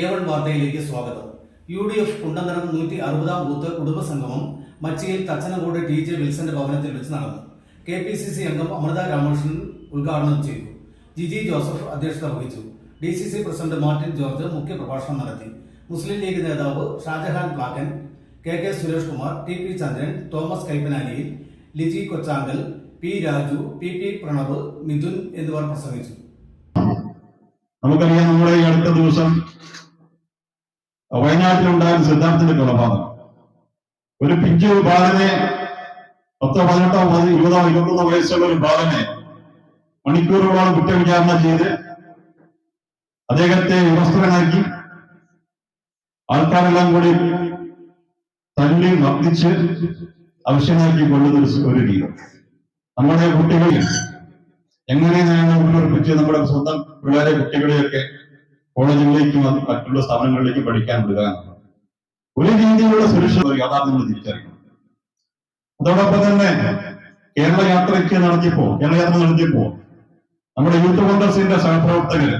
A1 വാർത്തയിലേക്ക് സ്വാഗതം. U D F കുണ്ടന്തരം നൂറ്റി അറുപതാം ബൂത്ത് കുടുംബസംഗമം മച്ചിയിൽ തച്ചനകോട് ടി ജെ വിൽസന്റെ ഭവനത്തിൽ വെച്ച് നടന്നു. കെ പി സി സി അംഗം അമൃത രാമകൃഷ്ണൻ ഉദ്ഘാടനം ചെയ്തു. ജിജി ജോസഫ് അധ്യക്ഷത വഹിച്ചു. D C C president Martin George മുഖ്യപ്രഭാഷണം നടത്തി. മുസ്ലിം ലീഗ് നേതാവ് Shajahan Plakkan K K Suresh Kumar T P Chandran Thomas Kaippanali Liji Kochankal P Raju P P Pranav Mithun എന്നിവർ പ്രസംഗിച്ചു. നമുക്കറിയാം നമ്മുടെ ഈ അടുത്ത ദിവസം വയനാട്ടിലുണ്ടായ സിദ്ധാർത്ഥിന്റെ കൊലപാതകം ഒരു പിഞ്ചു ബാലനെ പത്തോ പതിനെട്ടോ പതി- ഇരുപതോ ഇരുപത്തൊന്നോ വയസ്സുള്ള ഒരു ബാലനെ മണിക്കൂറുകളോളം കുറ്റവിചാരണ ചെയ്ത് അദ്ദേഹത്തെ വ്യവസ്ഥനാക്കി ആൾക്കാരെല്ലാം കൂടി തല്ലി മർദ്ദിച്ച് അവശ്യനാക്കി കൊള്ളുന്ന ഒരു രീതി. നമ്മുടെ കുട്ടികളിൽ എങ്ങനെ ഞങ്ങൾ ഉള്ളിറപ്പിച്ച് നമ്മുടെ സ്വന്തം പിള്ളേരെ കുട്ടികളെയൊക്കെ കോളേജുകളിലേക്കും മറ്റുള്ള സ്ഥാപനങ്ങളിലേക്കും പഠിക്കാൻ വിടുക. ഒരു രീതിയിലുള്ള സുരക്ഷ യാഥാർത്ഥ്യങ്ങൾ തിരിച്ചറിയണം അതോടൊപ്പം തന്നെ കേരള യാത്രയ്ക്ക് നടത്തിയപ്പോ കേരള യാത്ര നടത്തിയപ്പോ നമ്മുടെ യൂത്ത് കോൺഗ്രസിന്റെ സഹപ്രവർത്തകര്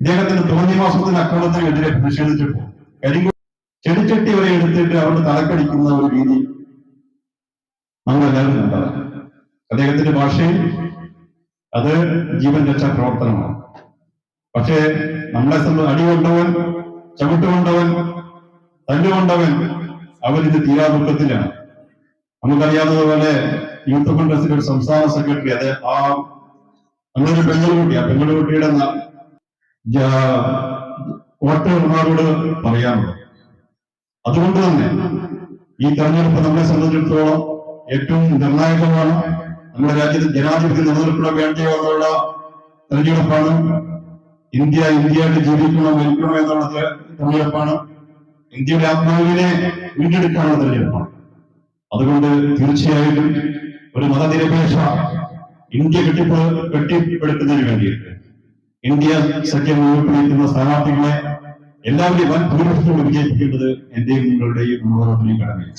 ഇദ്ദേഹത്തിന്റെ തോന്നി മാസത്തിന് അക്രമത്തിനെതിരെ പ്രതിഷേധിച്ചപ്പോ കരിങ്കു ചെടിച്ചട്ടി വരെ എടുത്തിട്ട് അവരുടെ തലക്കടിക്കുന്ന ഒരു രീതി നമ്മളെല്ലാവരും കണ്ടതാണ് അദ്ദേഹത്തിന്റെ ഭാഷയിൽ അത് ജീവൻ രക്ഷാ പ്രവർത്തനമാണ്. പക്ഷേ നമ്മളെ സംബന്ധിച്ച് അടികൊണ്ടവൻ ചവിട്ടുകൊണ്ടവൻ തല്ലുകൊണ്ടവൻ അവരിത് തീരാ ദുഃഖത്തിലാണ്. നമുക്കറിയാവുന്നതുപോലെ യൂത്ത് കോൺഗ്രസിന്റെ ഒരു സംസ്ഥാന സെക്രട്ടറി അതെ ആ നമ്മളൊരു പെങ്ങളുകുട്ടി ആ ജ- വോട്ടർമാരോട് പറയാനുള്ളത് അതുകൊണ്ട് തന്നെ ഈ തെരഞ്ഞെടുപ്പ് നമ്മളെ സംബന്ധിച്ചിടത്തോളം ഏറ്റവും നിർണായകമാണ് നമ്മുടെ രാജ്യത്ത് ജനാധിപത്യ നിലനിൽപ്പിന് എന്നുള്ള തെരഞ്ഞെടുപ്പാണ്. ഇന്ത്യ ഇന്ത്യയായിട്ട് ജീവിക്കണം മരിക്കണോ എന്നുള്ള തെരഞ്ഞെടുപ്പാണ്. ഇന്ത്യയുടെ ആത്മാവിനെ വീണ്ടെടുക്കാനുള്ള തെരഞ്ഞെടുപ്പാണ്. അതുകൊണ്ട് തീർച്ചയായിട്ടും ഒരു മതനിരപേക്ഷ ഇന്ത്യ കെട്ടിപ്പ കെട്ടിപ്പടുക്കുന്നതിന് വേണ്ടിയിട്ട് ഇന്ത്യ സഖ്യം മുന്നോട്ട് സ്ഥാനാർത്ഥികളെ എല്ലാവരെയും വൻ ഭൂരിപക്ഷത്തോട് വിജയിപ്പിക്കേണ്ടത് എന്റെയും നിങ്ങളുടെയും ഓരോരുത്തരെയും കടമയാണ്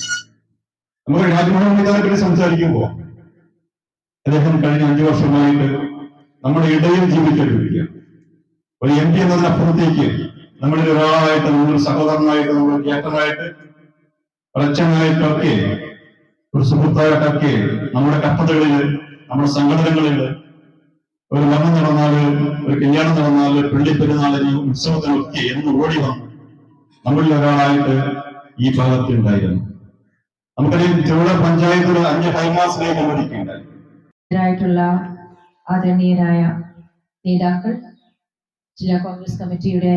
നമ്മുടെ രാജ്മോഹൻ മൈതാനെ പറ്റി സംസാരിക്കുമ്പോൾ അദ്ദേഹം കഴിഞ്ഞ അഞ്ചു വർഷമായിട്ട് നമ്മുടെ ഇടയിൽ ജീവിച്ചിരിക്കുകയാണ് ഒരു എം പി എന്നതിനപ്പുറത്തേക്ക് നമ്മളിൽ ഒരാളായിട്ട് നമ്മളൊരു സഹോദരനായിട്ട് നമ്മളൊരു ക്യാപ്റ്റനായിട്ട് പ്രച്ഛനായിട്ടൊക്കെ ഒരു സുഹൃത്തായിട്ടൊക്കെ നമ്മുടെ കപ്പതകളിൽ നമ്മുടെ സംഘടനകളിൽ ഒരു മരണം നടന്നാൽ ഒരു കല്യാണം നടന്നാൽ പള്ളി പെരുന്നാളിന് ഉത്സവത്തിനൊക്കെ എന്ന് ഓടി വന്നു നമ്മളിൽ ഒരാളായിട്ട് ഈ ഭാഗത്തുണ്ടായിരുന്നു നമുക്കറിയാം ചെറുപുഴ പഞ്ചായത്തിൽ അഞ്ച് ഹൈമാസിലേക്ക് അനുവദിക്കുകയുണ്ടായി ായിട്ടുള്ള ആദരണീയരായ നേതാക്കൾ ജില്ലാ കോൺഗ്രസ് കമ്മിറ്റിയുടെ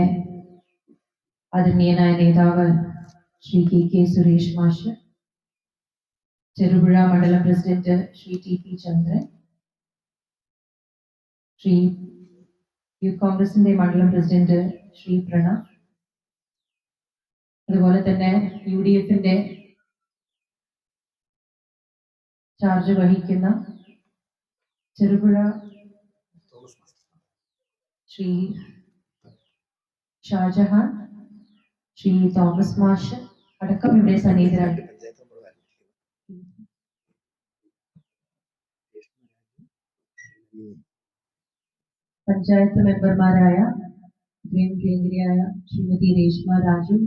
ആദരണീയനായ നേതാവ് ശ്രീ കെ കെ സുരേഷ് മാഷ് ചെറുപുഴ മണ്ഡലം president Shri T P Chandran Shri youth കോൺഗ്രസിന്റെ മണ്ഡലം പ്രസിഡന്റ് ശ്രീ പ്രണവ് അതുപോലെ തന്നെ യു ഡി എഫിന്റെ ചാർജ് വഹിക്കുന്ന ചെറുപുഴ ശ്രീ ഷാജഹാൻ ശ്രീ തോമസ് മാഷ് അടക്കം ഇവിടെ സന്നിഹിതരായി പഞ്ചായത്ത് മെമ്പർമാരായ ഗ്രീൻ കേന്ദ്രയായ ശ്രീമതി രേഷ്മ രാജു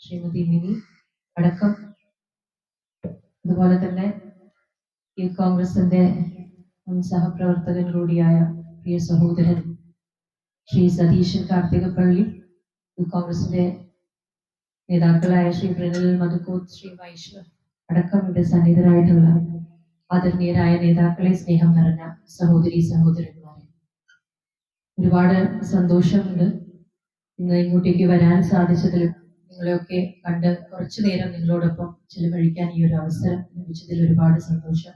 ശ്രീമതി മിനി അടക്കം അതുപോലെ തന്നെ യൂത്ത് കോൺഗ്രസിന്റെ മുൻ സഹപ്രവർത്തകൻ കൂടിയായ പ്രിയ സഹോദരൻ ശ്രീ സതീശൻ കാർത്തികപ്പള്ളി കോൺഗ്രസിന്റെ നേതാക്കളായ ശ്രീ പ്രണൽ മധുക്കോത്ത് ശ്രീ വൈഷ്ണവ് അടക്കം ഇവിടെ സന്നിഹിതരായിട്ടുള്ള ആദരണീയരായ നേതാക്കളെ സ്നേഹം നിറഞ്ഞ സഹോദരി സഹോദരന്മാരെ. ഒരുപാട് സന്തോഷമുണ്ട് ഇന്ന് ഇങ്ങോട്ടേക്ക് വരാൻ സാധിച്ചതിൽ നിങ്ങളെയൊക്കെ കണ്ട് കുറച്ചു നേരം നിങ്ങളോടൊപ്പം ചിലവഴിക്കാൻ ഈ ഒരു അവസരം ലഭിച്ചതിൽ ഒരുപാട് സന്തോഷം.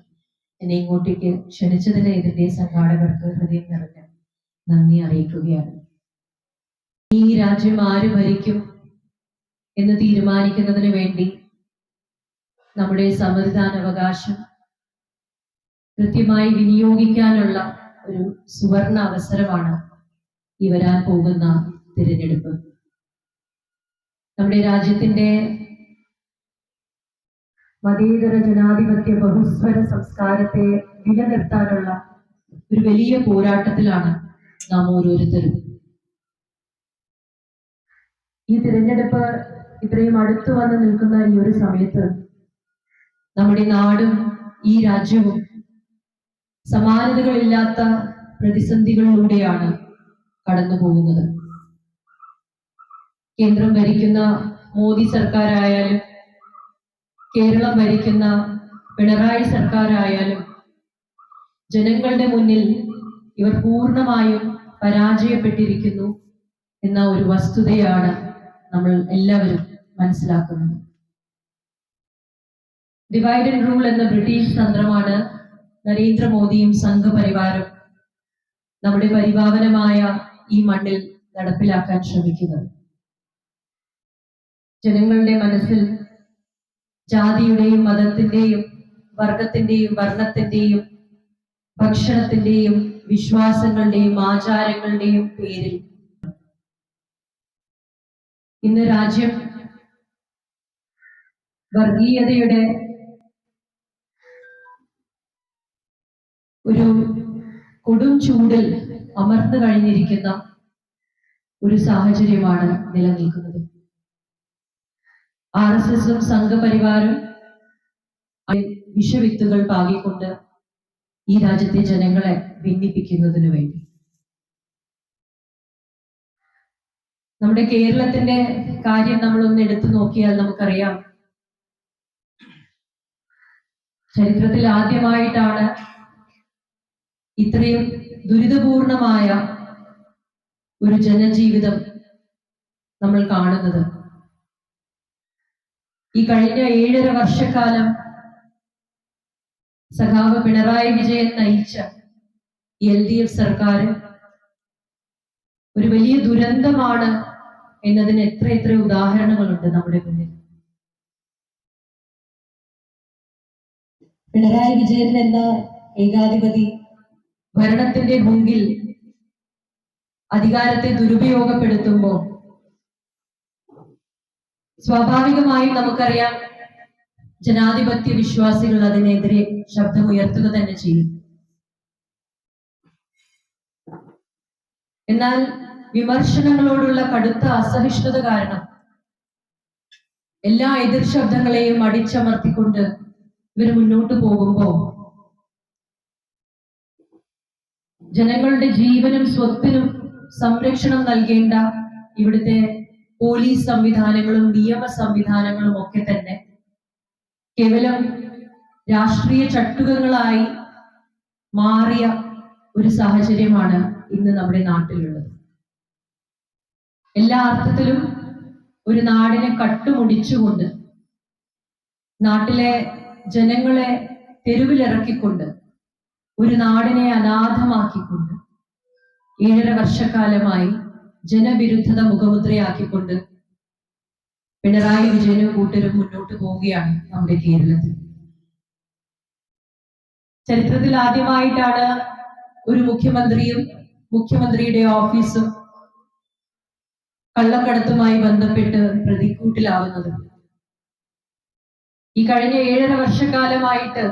എന്നെ ഇങ്ങോട്ടേക്ക് ക്ഷണിച്ചതിന് ഇതിന്റെ സംഘാടകർക്ക് ഹൃദയം നിറഞ്ഞ നന്ദി അറിയിക്കുകയാണ്. ഈ രാജ്യം ആര് ഭരിക്കും എന്ന് തീരുമാനിക്കുന്നതിന് വേണ്ടി നമ്മുടെ സമ്മതിദാനാവകാശം കൃത്യമായി വിനിയോഗിക്കാനുള്ള ഒരു സുവർണ അവസരമാണ് ഈ വരാൻ പോകുന്ന തിരഞ്ഞെടുപ്പ്. നമ്മുടെ രാജ്യത്തിന്റെ മതേതര ജനാധിപത്യ ബഹുസ്വര സംസ്കാരത്തെ നിലനിർത്താനുള്ള ഒരു വലിയ പോരാട്ടത്തിലാണ് നാം ഓരോരുത്തരും. ഈ തിരഞ്ഞെടുപ്പ് ഇത്രയും അടുത്തു വന്ന് നിൽക്കുന്ന ഈ ഒരു സമയത്ത് നമ്മുടെ നാടും ഈ രാജ്യവും സമാനതകളില്ലാത്ത പ്രതിസന്ധികളിലൂടെയാണ് കടന്നു പോകുന്നത്. കേന്ദ്രം ഭരിക്കുന്ന മോദി സർക്കാരായാലും കേരളം ഭരിക്കുന്ന പിണറായി സർക്കാരായാലും ജനങ്ങളുടെ മുന്നിൽ ഇവർ പൂർണമായും പരാജയപ്പെട്ടിരിക്കുന്നു എന്ന ഒരു വസ്തുതയാണ് നമ്മൾ എല്ലാവരും മനസ്സിലാക്കുന്നത്. ഡിവൈഡ് ആൻഡ് റൂൾ എന്ന ബ്രിട്ടീഷ് തന്ത്രമാണ് നരേന്ദ്രമോദിയും സംഘപരിവാരം നമ്മുടെ പരിപാവനമായ ഈ മണ്ണിൽ നടപ്പിലാക്കാൻ ശ്രമിക്കുന്നത്. ജനങ്ങളുടെ മനസ്സിൽ ജാതിയുടെയും മതത്തിന്റെയും വർഗത്തിന്റെയും വർണത്തിന്റെയും ഭക്ഷണത്തിന്റെയും വിശ്വാസങ്ങളുടെയും ആചാരങ്ങളുടെയും പേരിൽ. ഇന്ന് രാജ്യം വർഗീയതയുടെ ഒരു കൊടും ചൂടിൽ അമർന്നു കഴിഞ്ഞിരിക്കുന്ന ഒരു സാഹചര്യമാണ് നിലനിൽക്കുന്നത്. ആർ എസ് എസും സംഘപരിവാരും വിഷവിത്തുകൾ പാകിക്കൊണ്ട് ഈ രാജ്യത്തെ ജനങ്ങളെ ഭിന്നിപ്പിക്കുന്നതിന് വേണ്ടി. നമ്മുടെ കേരളത്തിന്റെ കാര്യം നമ്മളൊന്ന് എടുത്തു നോക്കിയാൽ നമുക്കറിയാം. ചരിത്രത്തിൽ ആദ്യമായിട്ടാണ് ഇത്രയും ദുരിതപൂർണമായ ഒരു ജനജീവിതം നമ്മൾ കാണുന്നത്. ഈ കഴിഞ്ഞ ഏഴര വർഷക്കാലം സഖാവ് പിണറായി വിജയൻ നയിച്ച എൽ ഡി എഫ് സർക്കാർ ഒരു വലിയ ദുരന്തമാണ് എന്നതിന് എത്ര എത്ര ഉദാഹരണങ്ങളുണ്ട് നമ്മുടെ മുന്നിൽ. പിണറായി വിജയൻ എന്ന ഏകാധിപതി ഭരണത്തിന്റെ മുമ്പിൽ അധികാരത്തെ ദുരുപയോഗപ്പെടുത്തുമ്പോൾ സ്വാഭാവികമായും നമുക്കറിയാം ജനാധിപത്യ വിശ്വാസികൾ അതിനെതിരെ ശബ്ദമുയർത്തുക തന്നെ ചെയ്യും. എന്നാൽ വിമർശനങ്ങളോടുള്ള കടുത്ത അസഹിഷ്ണുത കാരണം എല്ലാ എതിർ ശബ്ദങ്ങളെയും അടിച്ചമർത്തിക്കൊണ്ട് ഇവർ മുന്നോട്ട് പോകുമ്പോൾ ജനങ്ങളുടെ ജീവനും സ്വത്തിനും സംരക്ഷണം നൽകേണ്ട ഇവിടുത്തെ പോലീസ് സംവിധാനങ്ങളും നിയമ സംവിധാനങ്ങളും ഒക്കെ തന്നെ കേവലം രാഷ്ട്രീയ ചട്ടുകങ്ങളായി മാറിയ ഒരു സാഹചര്യമാണ് ഇന്ന് നമ്മുടെ നാട്ടിലുള്ളത്. എല്ലാ അർത്ഥത്തിലും ഒരു നാടിനെ കട്ടുമുടിച്ചുകൊണ്ട് നാട്ടിലെ ജനങ്ങളെ തെരുവിലിറക്കിക്കൊണ്ട് ഒരു നാടിനെ അനാഥമാക്കിക്കൊണ്ട് ഏഴര വർഷക്കാലമായി ജനവിരുദ്ധത മുഖമുദ്രയാക്കിക്കൊണ്ട് പിണറായി വിജയനും കൂട്ടരും മുന്നോട്ട് പോവുകയാണ് നമ്മുടെ കേരളത്തിൽ. ചരിത്രത്തിൽ ആദ്യമായിട്ടാണ് ഒരു മുഖ്യമന്ത്രിയും മുഖ്യമന്ത്രിയുടെ ഓഫീസും കള്ളക്കടത്തുമായി ബന്ധപ്പെട്ട് പ്രതിക്കൂട്ടിലാവുന്നത്. ഈ കഴിഞ്ഞ ഏഴര വർഷക്കാലമായിട്ട്